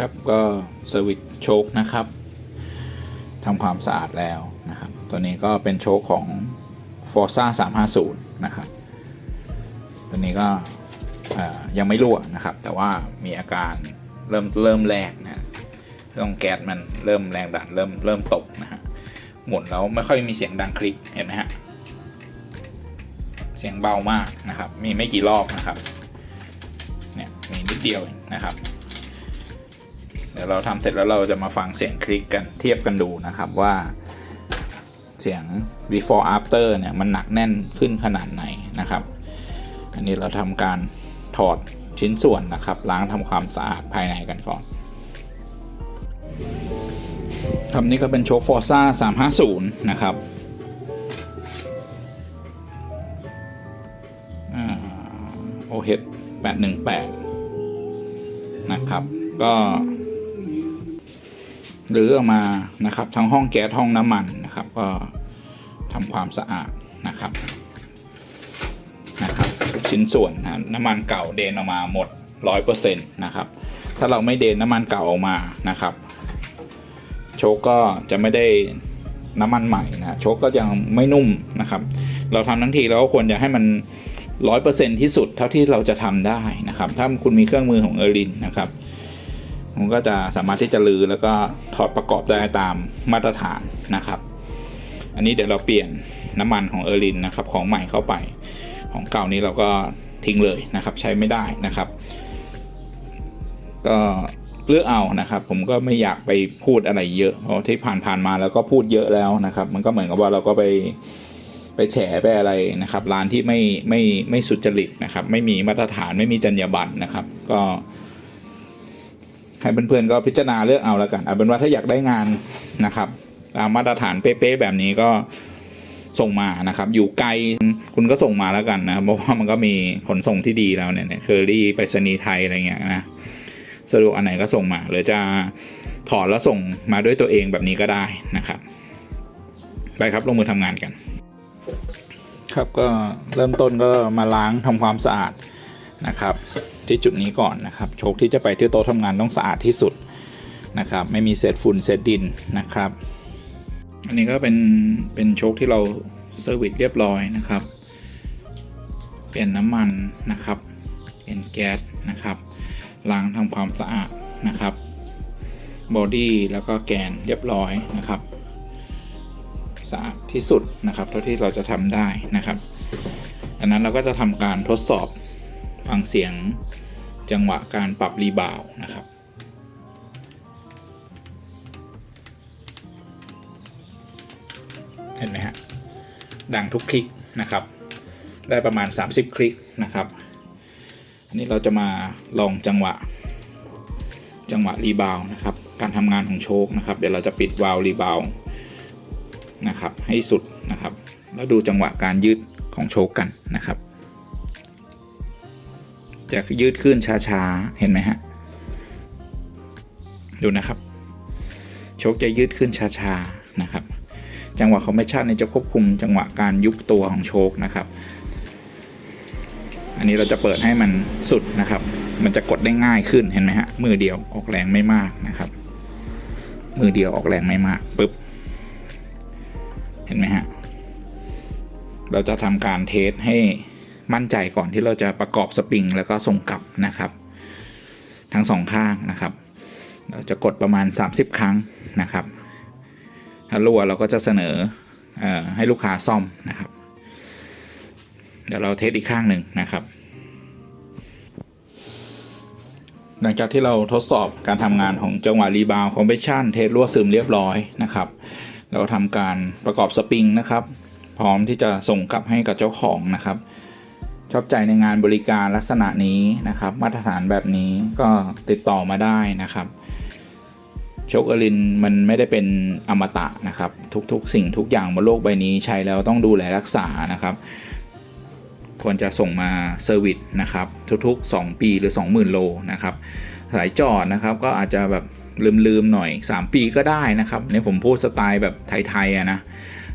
ครับก็เซอร์วิสโชคนะครับทำความสะอาดแล้วนะครับ ตัวนี้ก็เป็นโชคของ Forza 350 นะครับ ตัวนี้ก็ยังไม่รั่วนะครับ แต่ว่ามีอาการเริ่มเริ่มแรกนะเครื่องแก๊สมันเริ่มแรงดันเริ่มเริ่มตกนะฮะหมุนแล้วไม่ค่อยมีเสียงดังคลิกเห็นไหมฮะเสียงเบามากนะครับ มีไม่กี่รอบนะครับเนี่ยมีนิดเดียวนะครับ เดี๋ยวเราทำเสร็จแล้วเราจะมาฟังเสียงคลิกกันเทียบกันดูนะครับว่าเสียง before after เนี่ยมันหนักแน่นขึ้นขนาดไหนนะครับ อันนี้เราทำการถอดชิ้นส่วนนะครับ ล้างทำความสะอาดภายในกันก่อนครับนี่ก็เป็นโชค Forza 350 นะครับโอ่า OH 818 นะครับ ก็ หรือออกมานะครับทั้งห้องแก๊สห้องน้ำมันนะครับก็ทำความสะอาดนะครับนะครับชิ้นส่วนนะน้ำมันเก่าเดนออกมาหมด 100%นะครับถ้าเราไม่เดนน้ำมันเก่าออกมานะครับ โชคก็จะไม่ได้น้ำมันใหม่นะโชคก็ยังไม่นุ่มนะครับ เราทำทั้งทีเราก็ควรจะให้มันร้อยเปอร์เซ็นที่สุดเท่าที่เราจะทำได้นะครับ ถ้าคุณมีเครื่องมือของเออรินนะครับ ผมก็จะสามารถที่จะลือแล้วก็ถอดประกอบได้ตามมาตรฐานนะครับ อันนี้เดี๋ยวเราเปลี่ยนน้ำมันของเออรินนะครับของใหม่เข้าไป ของเก่านี้เราก็ทิ้งเลยนะครับ ใช้ไม่ได้นะครับ ก็เลือกเอานะครับ ผมก็ไม่อยากไปพูดอะไรเยอะ เพราะที่ผ่านๆมาแล้วก็พูดเยอะแล้วนะครับ มันก็เหมือนกับว่าเราก็ไปไปแฉไปอะไรนะครับ ร้านที่ไม่ไม่ไม่สุจริตนะครับ ไม่มีมาตรฐานไม่มีจรรยาบรรณนะครับ ก็ ให้เพื่อนๆก็พิจารณาเลือกเอาแล้วกัน เอาเป็นว่าถ้าอยากได้งานนะครับตามมาตรฐานเป๊ะๆแบบนี้ก็ส่งมานะครับ อยู่ไกลคุณก็ส่งมาแล้วกันนะเพราะว่ามันก็มีขนส่งที่ดีแล้วเนี่ยเคอรี่ไปรษณีย์ไทยอะไรเงี้ยนะสะดวกอันไหนก็ส่งมาหรือจะถอดแล้วส่งมาด้วยตัวเองแบบนี้ก็ได้นะครับ ไปครับลงมือทำงานกัน ครับก็เริ่มต้นก็มาล้างทำความสะอาด นะครับ ที่จุดนี้ก่อนนะครับ โชคที่จะไปที่โต๊ะทำงานต้องสะอาดที่สุดนะครับ ไม่มีเศษฝุ่นเศษดินนะครับ อันนี้ก็เป็นเป็นโชคที่เราเซอร์วิสเรียบร้อยนะครับ เปลี่ยนน้ำมันนะครับเปลี่ยนแก๊สนะครับล้างทำความสะอาดนะครับบอดี้แล้วก็แกนเรียบร้อยนะครับสะอาดที่สุดนะครับ เท่าที่เราจะทำได้นะครับ อันนั้นเราก็จะทำการทดสอบ ฟังเสียงจังหวะการปรับรีบาวนะครับเห็นไหมฮะดังทุกคลิกนะครับ ได้ประมาณ 30 คลิกนะครับ อันนี้เราจะมาลองจังหวะ จังหวะรีบาวนะครับ การทำงานของโชคนะครับ เดี๋ยวเราจะปิดวาล์วรีบาวนะครับ ให้สุดนะครับ แล้วดูจังหวะการยืดของโชกกันนะครับ จะยืดขึ้นช้าๆ เห็นไหมฮะ ดูนะครับ โชคจะยืดขึ้นช้าๆ นะครับ จังหวะคอมเพรสชันนี่จะควบคุมจังหวะการยุบตัวของโชคนะครับ อันนี้เราจะเปิดให้มันสุดนะครับ มันจะกดได้ง่ายขึ้นเห็นไหมฮะ มือเดียวออกแรงไม่มากนะครับ มือเดียวออกแรงไม่มากปุ๊บ เห็นไหมฮะ เราจะทำการเทสให้ มั่นใจก่อนที่เราจะประกอบสปริงแล้วก็ส่งกลับนะครับ ทั้งสองข้างนะครับ เราจะกดประมาณ 30 ครั้งนะครับ ถ้ารั่วเราก็จะเสนอออให้ลูกค้าซ่อมนะครับ เดี๋ยวเราเทสอีกข้างหนึ่งนะครับ หลังจากที่เราทดสอบการทำงานของจังหวะรีบาวคอมเพรสชันเทสรั่วซึมเรียบร้อยนะครับเราทำการประกอบสปริงนะครับ พร้อมที่จะส่งกลับให้กับเจ้าของนะครับ ชอบใจในงานบริการลักษณะนี้นะครับ มาตรฐานแบบนี้ก็ติดต่อมาได้นะครับโชคอลินมันไม่ได้เป็นอมตะนะครับ ทุกๆ สิ่งทุกอย่างบนโลกใบนี้ใช้แล้วต้องดูแลรักษานะครับ ควรจะส่งมาเซอร์วิสนะครับ ทุก ๆ 2 ปีหรือ 20,000 โลนะครับ สายจอดนะครับก็อาจจะแบบลืมๆหน่อย 3 ปีก็ได้นะครับนี่ผมพูดสไตล์แบบไทยๆนะ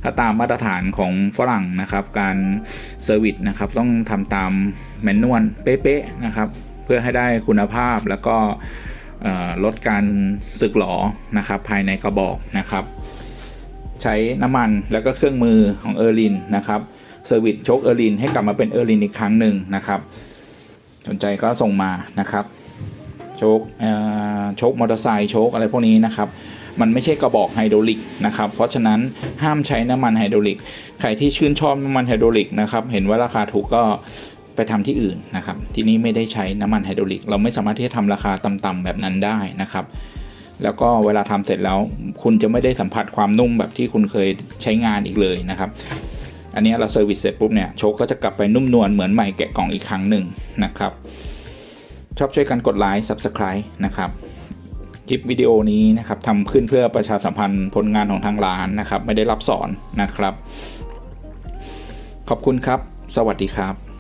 ถ้าตามมาตรฐานของฝรั่งนะครับ การเซอร์วิสนะครับต้องทำตามแมนนวลเป๊ะๆนะครับ เพื่อให้ได้คุณภาพแล้วก็ลดการสึกหรอนะครับ ภายในกระบอกนะครับ ใช้น้ำมันแล้วก็เครื่องมือของเออร์ลินนะครับเซอร์วิสโชคเออร์ลินให้กลับมาเป็นเออร์ลินอีกครั้งหนึ่งนะครับ สนใจก็ส่งมานะครับ โชคเอ่อโชคมอเตอร์ไซค์โชคอะไรพวกนี้นะครับ มันไม่ใช่กระบอกไฮดรอลิกนะครับ เพราะฉะนั้นห้ามใช้น้ำมันไฮดรอลิก ใครที่ชื่นชอบน้ำมันไฮดรอลิกนะครับ เห็นว่าราคาถูกก็ไปทำที่อื่นนะครับ ที่นี่ไม่ได้ใช้น้ำมันไฮดรอลิก เราไม่สามารถที่จะทำราคาต่ำๆแบบนั้นได้นะครับ แล้วก็เวลาทำเสร็จแล้ว คุณจะไม่ได้สัมผัสความนุ่มแบบที่คุณเคยใช้งานอีกเลยนะครับ อันนี้เราเซอร์วิสเสร็จปุ๊บเนี่ยโชคก็จะกลับไปนุ่มนวลเหมือนใหม่แกะกล่องอีกครั้งหนึ่งนะครับ ชอบช่วยกันกดไลค์ Subscribe นะครับ ลิปวิดีโอนี้นะครับทำขึ้นเพื่อประชาสัมพันธ์ผลงานของทางร้านนะครับ ไม่ได้รับสอนนะครับ ขอบคุณครับ สวัสดีครับ